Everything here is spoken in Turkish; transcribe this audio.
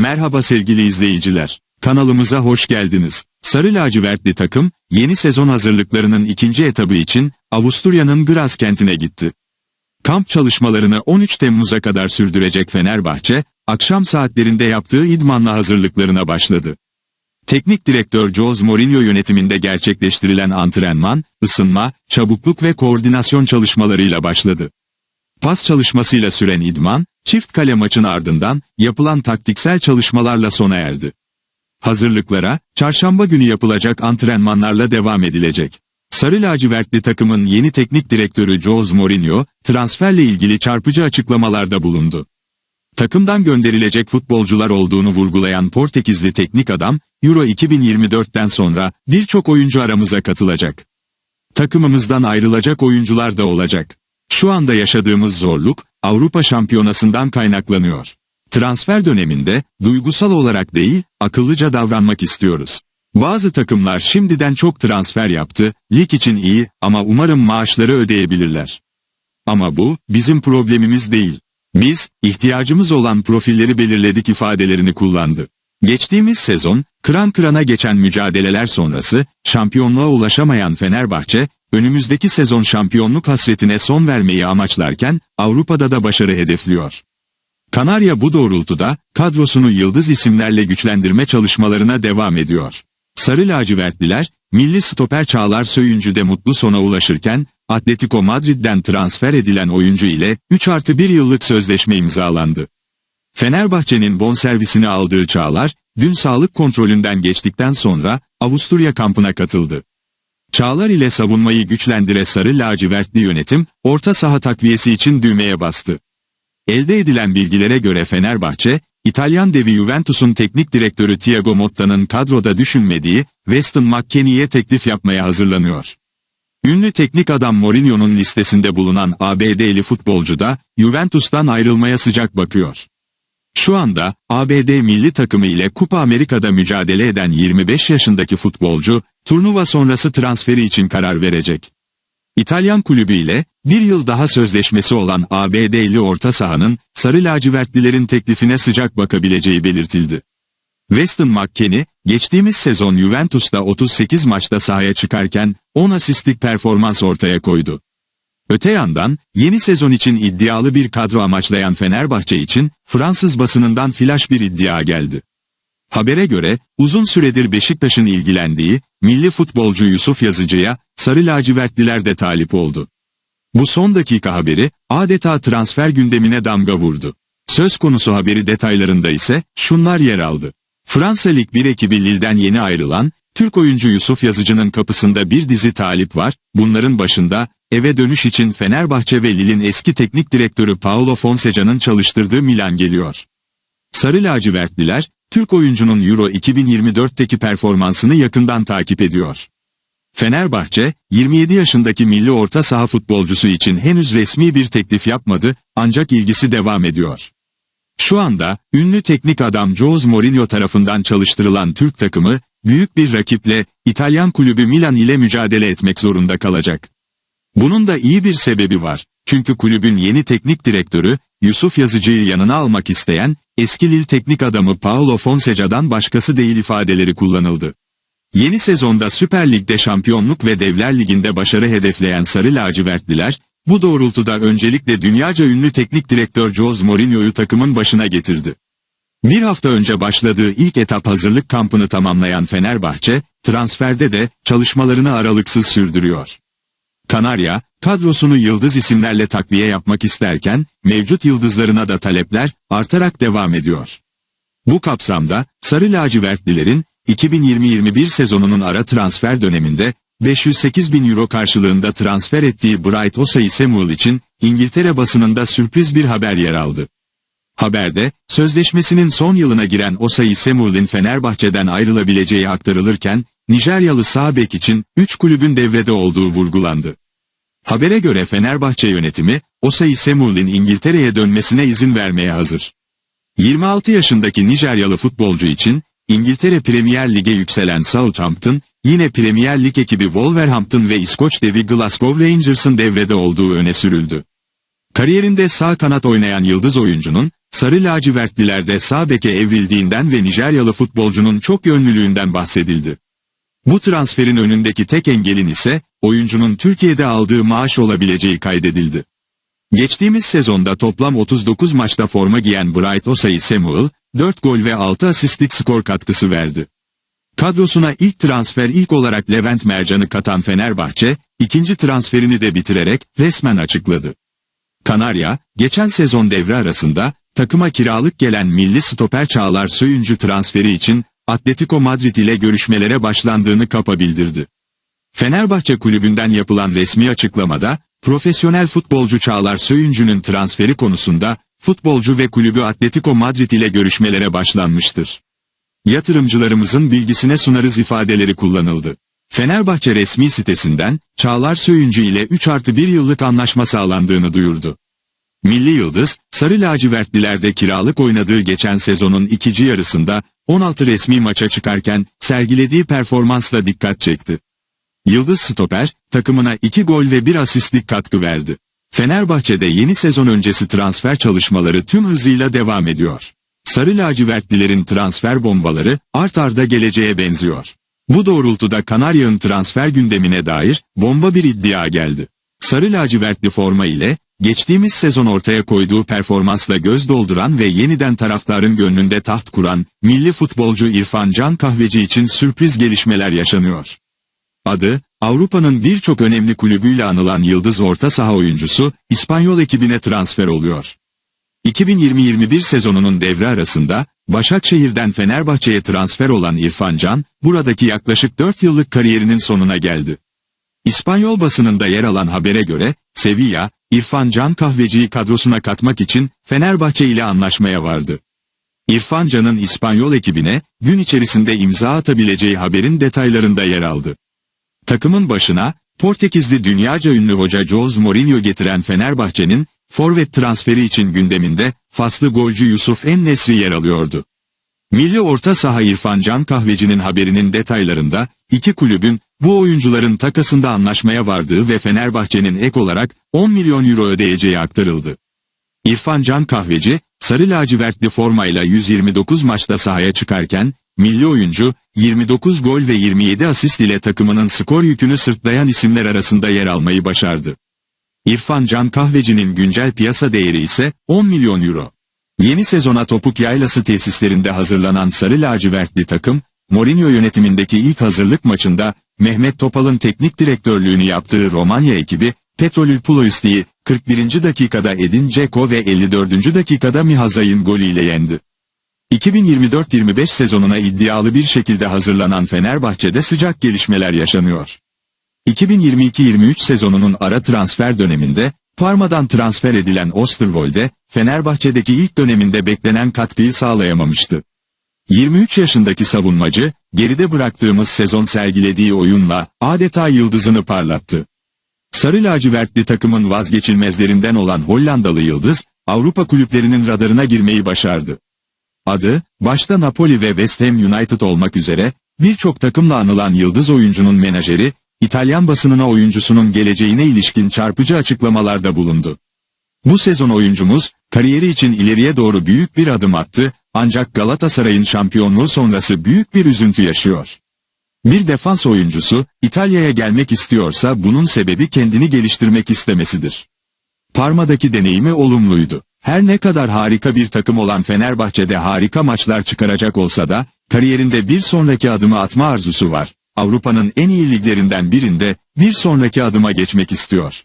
Merhaba sevgili izleyiciler. Kanalımıza hoş geldiniz. Sarı lacivertli takım, yeni sezon hazırlıklarının ikinci etabı için Avusturya'nın Graz kentine gitti. Kamp çalışmalarını 13 Temmuz'a kadar sürdürecek Fenerbahçe, akşam saatlerinde yaptığı idmanla hazırlıklarına başladı. Teknik direktör Jose Mourinho yönetiminde gerçekleştirilen antrenman, ısınma, çabukluk ve koordinasyon çalışmalarıyla başladı. Pas çalışmasıyla süren idman, çift kale maçın ardından yapılan taktiksel çalışmalarla sona erdi. Hazırlıklara, çarşamba günü yapılacak antrenmanlarla devam edilecek. Sarı lacivertli takımın yeni teknik direktörü Jose Mourinho, transferle ilgili çarpıcı açıklamalarda bulundu. Takımdan gönderilecek futbolcular olduğunu vurgulayan Portekizli teknik adam, Euro 2024'ten sonra birçok oyuncu aramıza katılacak. Takımımızdan ayrılacak oyuncular da olacak. Şu anda yaşadığımız zorluk, Avrupa Şampiyonası'ndan kaynaklanıyor. Transfer döneminde, duygusal olarak değil, akıllıca davranmak istiyoruz. Bazı takımlar şimdiden çok transfer yaptı, lig için iyi ama umarım maaşları ödeyebilirler. Ama bu, bizim problemimiz değil. Biz, ihtiyacımız olan profilleri belirledik ifadelerini kullandı. Geçtiğimiz sezon, kıran kırana geçen mücadeleler sonrası, şampiyonluğa ulaşamayan Fenerbahçe, önümüzdeki sezon şampiyonluk hasretine son vermeyi amaçlarken, Avrupa'da da başarı hedefliyor. Kanarya bu doğrultuda, kadrosunu yıldız isimlerle güçlendirme çalışmalarına devam ediyor. Sarı lacivertliler, milli stoper Çağlar Söyüncü mutlu sona ulaşırken, Atletico Madrid'den transfer edilen oyuncu ile 3 artı 1 yıllık sözleşme imzalandı. Fenerbahçe'nin bonservisini aldığı Çağlar, dün sağlık kontrolünden geçtikten sonra Avusturya kampına katıldı. Çağlar ile savunmayı güçlendire sarı lacivertli yönetim, orta saha takviyesi için düğmeye bastı. Elde edilen bilgilere göre Fenerbahçe, İtalyan devi Juventus'un teknik direktörü Thiago Motta'nın kadroda düşünmediği Weston McKennie'ye teklif yapmaya hazırlanıyor. Ünlü teknik adam Mourinho'nun listesinde bulunan ABD'li futbolcu da Juventus'tan ayrılmaya sıcak bakıyor. Şu anda ABD milli takımı ile Kupa Amerika'da mücadele eden 25 yaşındaki futbolcu, turnuva sonrası transferi için karar verecek. İtalyan kulübü ile bir yıl daha sözleşmesi olan ABD'li orta sahanın sarı lacivertlilerin teklifine sıcak bakabileceği belirtildi. Weston McKennie, geçtiğimiz sezon Juventus'ta 38 maçta sahaya çıkarken 10 asistlik performans ortaya koydu. Öte yandan, yeni sezon için iddialı bir kadro amaçlayan Fenerbahçe için, Fransız basınından flash bir iddia geldi. Habere göre, uzun süredir Beşiktaş'ın ilgilendiği, milli futbolcu Yusuf Yazıcı'ya, Sarı lacivertliler de talip oldu. Bu son dakika haberi, adeta transfer gündemine damga vurdu. Söz konusu haberi detaylarında ise, şunlar yer aldı. Fransa Lig 1 ekibi Lille'den yeni ayrılan, Türk oyuncu Yusuf Yazıcı'nın kapısında bir dizi talip var, bunların başında, eve dönüş için Fenerbahçe ve Lille'in eski teknik direktörü Paulo Fonseca'nın çalıştırdığı Milan geliyor. Sarı lacivertliler, Türk oyuncunun Euro 2024'teki performansını yakından takip ediyor. Fenerbahçe, 27 yaşındaki milli orta saha futbolcusu için henüz resmi bir teklif yapmadı, ancak ilgisi devam ediyor. Şu anda, ünlü teknik adam Jose Mourinho tarafından çalıştırılan Türk takımı, büyük bir rakiple, İtalyan kulübü Milan ile mücadele etmek zorunda kalacak. Bunun da iyi bir sebebi var. Çünkü kulübün yeni teknik direktörü, Yusuf Yazıcı'yı yanına almak isteyen, eski Lille teknik adamı Paulo Fonseca'dan başkası değil ifadeleri kullanıldı. Yeni sezonda Süper Lig'de şampiyonluk ve Devler Ligi'nde başarı hedefleyen Sarı Lacivertliler, bu doğrultuda öncelikle dünyaca ünlü teknik direktör Jose Mourinho'yu takımın başına getirdi. Bir hafta önce başladığı ilk etap hazırlık kampını tamamlayan Fenerbahçe, transferde de çalışmalarını aralıksız sürdürüyor. Kanarya, kadrosunu yıldız isimlerle takviye yapmak isterken, mevcut yıldızlarına da talepler artarak devam ediyor. Bu kapsamda, Sarı Lacivertlilerin, 2020-21 sezonunun ara transfer döneminde 508 bin euro karşılığında transfer ettiği Bright Osay Samuel için İngiltere basınında sürpriz bir haber yer aldı. Haberde, sözleşmesinin son yılına giren Osay Samuel'in Fenerbahçe'den ayrılabileceği aktarılırken, Nijeryalı sağ için 3 kulübün devrede olduğu vurgulandı. Habere göre Fenerbahçe yönetimi, Osay Samuel'in İngiltere'ye dönmesine izin vermeye hazır. 26 yaşındaki Nijeryalı futbolcu için, İngiltere Premier Lig'e yükselen Southampton, yine Premier Lig ekibi Wolverhampton ve İskoç devi Glasgow Rangers'ın devrede olduğu öne sürüldü. Kariyerinde sağ kanat oynayan yıldız oyuncunun, Sarı lacivertlilerde sağ beke evrildiğinden ve Nijeryalı futbolcunun çok yönlülüğünden bahsedildi. Bu transferin önündeki tek engelin ise oyuncunun Türkiye'de aldığı maaş olabileceği kaydedildi. Geçtiğimiz sezonda toplam 39 maçta forma giyen Bright Osay Samuel, 4 gol ve 6 asistlik skor katkısı verdi. Kadrosuna ilk transfer ilk olarak Levent Mercan'ı katan Fenerbahçe, ikinci transferini de bitirerek resmen açıkladı. Kanarya, geçen sezon devre arasında, takıma kiralık gelen milli stoper Çağlar Söyüncü transferi için, Atletico Madrid ile görüşmelere başlandığını kapa bildirdi. Fenerbahçe kulübünden yapılan resmi açıklamada, profesyonel futbolcu Çağlar Söyüncü'nün transferi konusunda, futbolcu ve kulübü Atletico Madrid ile görüşmelere başlanmıştır. Yatırımcılarımızın bilgisine sunarız ifadeleri kullanıldı. Fenerbahçe resmi sitesinden, Çağlar Söyüncü ile 3 artı 1 yıllık anlaşma sağlandığını duyurdu. Milli Yıldız, Sarı Lacivertlilerde kiralık oynadığı geçen sezonun ikinci yarısında, 16 resmi maça çıkarken, sergilediği performansla dikkat çekti. Yıldız Stoper, takımına 2 gol ve 1 asistlik katkı verdi. Fenerbahçe'de yeni sezon öncesi transfer çalışmaları tüm hızıyla devam ediyor. Sarı lacivertlilerin transfer bombaları art arda geleceğe benziyor. Bu doğrultuda Kanarya'nın transfer gündemine dair bomba bir iddia geldi. Sarı lacivertli forma ile geçtiğimiz sezon ortaya koyduğu performansla göz dolduran ve yeniden taraftarın gönlünde taht kuran milli futbolcu İrfan Can Kahveci için sürpriz gelişmeler yaşanıyor. Adı, Avrupa'nın birçok önemli kulübüyle anılan yıldız orta saha oyuncusu, İspanyol ekibine transfer oluyor. 2020-21 sezonunun devre arasında, Başakşehir'den Fenerbahçe'ye transfer olan İrfan Can, buradaki yaklaşık 4 yıllık kariyerinin sonuna geldi. İspanyol basınında yer alan habere göre, Sevilla, İrfan Can Kahveci'yi kadrosuna katmak için Fenerbahçe ile anlaşmaya vardı. İrfan Can'ın İspanyol ekibine, gün içerisinde imza atabileceği haberin detaylarında yer aldı. Takımın başına, Portekizli dünyaca ünlü hoca Jose Mourinho getiren Fenerbahçe'nin, forvet transferi için gündeminde, faslı golcü Yusuf En-Nesri yer alıyordu. Milli orta saha İrfan Can Kahveci'nin haberinin detaylarında, iki kulübün, bu oyuncuların takasında anlaşmaya vardığı ve Fenerbahçe'nin ek olarak 10 milyon euro ödeyeceği aktarıldı. İrfan Can Kahveci, sarı lacivertli formayla 129 maçta sahaya çıkarken, milli oyuncu, 29 gol ve 27 asist ile takımının skor yükünü sırtlayan isimler arasında yer almayı başardı. İrfan Can Kahveci'nin güncel piyasa değeri ise 10 milyon euro. Yeni sezona Topuk Yaylası tesislerinde hazırlanan Sarı Lacivertli takım, Mourinho yönetimindeki ilk hazırlık maçında, Mehmet Topal'ın teknik direktörlüğünü yaptığı Romanya ekibi, Petrolül Ploisti'yi 41. dakikada Edin Dzeko ve 54. dakikada Mihazay'ın golüyle yendi. 2024-25 sezonuna iddialı bir şekilde hazırlanan Fenerbahçe'de sıcak gelişmeler yaşanıyor. 2022-23 sezonunun ara transfer döneminde, Parma'dan transfer edilen Osterwolde, Fenerbahçe'deki ilk döneminde beklenen katkıyı sağlayamamıştı. 23 yaşındaki savunmacı, geride bıraktığımız sezon sergilediği oyunla adeta yıldızını parlattı. Sarı lacivertli takımın vazgeçilmezlerinden olan Hollandalı Yıldız, Avrupa kulüplerinin radarına girmeyi başardı. Adı, başta Napoli ve West Ham United olmak üzere, birçok takımla anılan Yıldız oyuncunun menajeri, İtalyan basınına oyuncusunun geleceğine ilişkin çarpıcı açıklamalarda bulundu. Bu sezon oyuncumuz, kariyeri için ileriye doğru büyük bir adım attı, ancak Galatasaray'ın şampiyonluğu sonrası büyük bir üzüntü yaşıyor. Bir defans oyuncusu, İtalya'ya gelmek istiyorsa bunun sebebi kendini geliştirmek istemesidir. Parma'daki deneyimi olumluydu. Her ne kadar harika bir takım olan Fenerbahçe'de harika maçlar çıkaracak olsa da, kariyerinde bir sonraki adımı atma arzusu var. Avrupa'nın en iyi liglerinden birinde, bir sonraki adıma geçmek istiyor.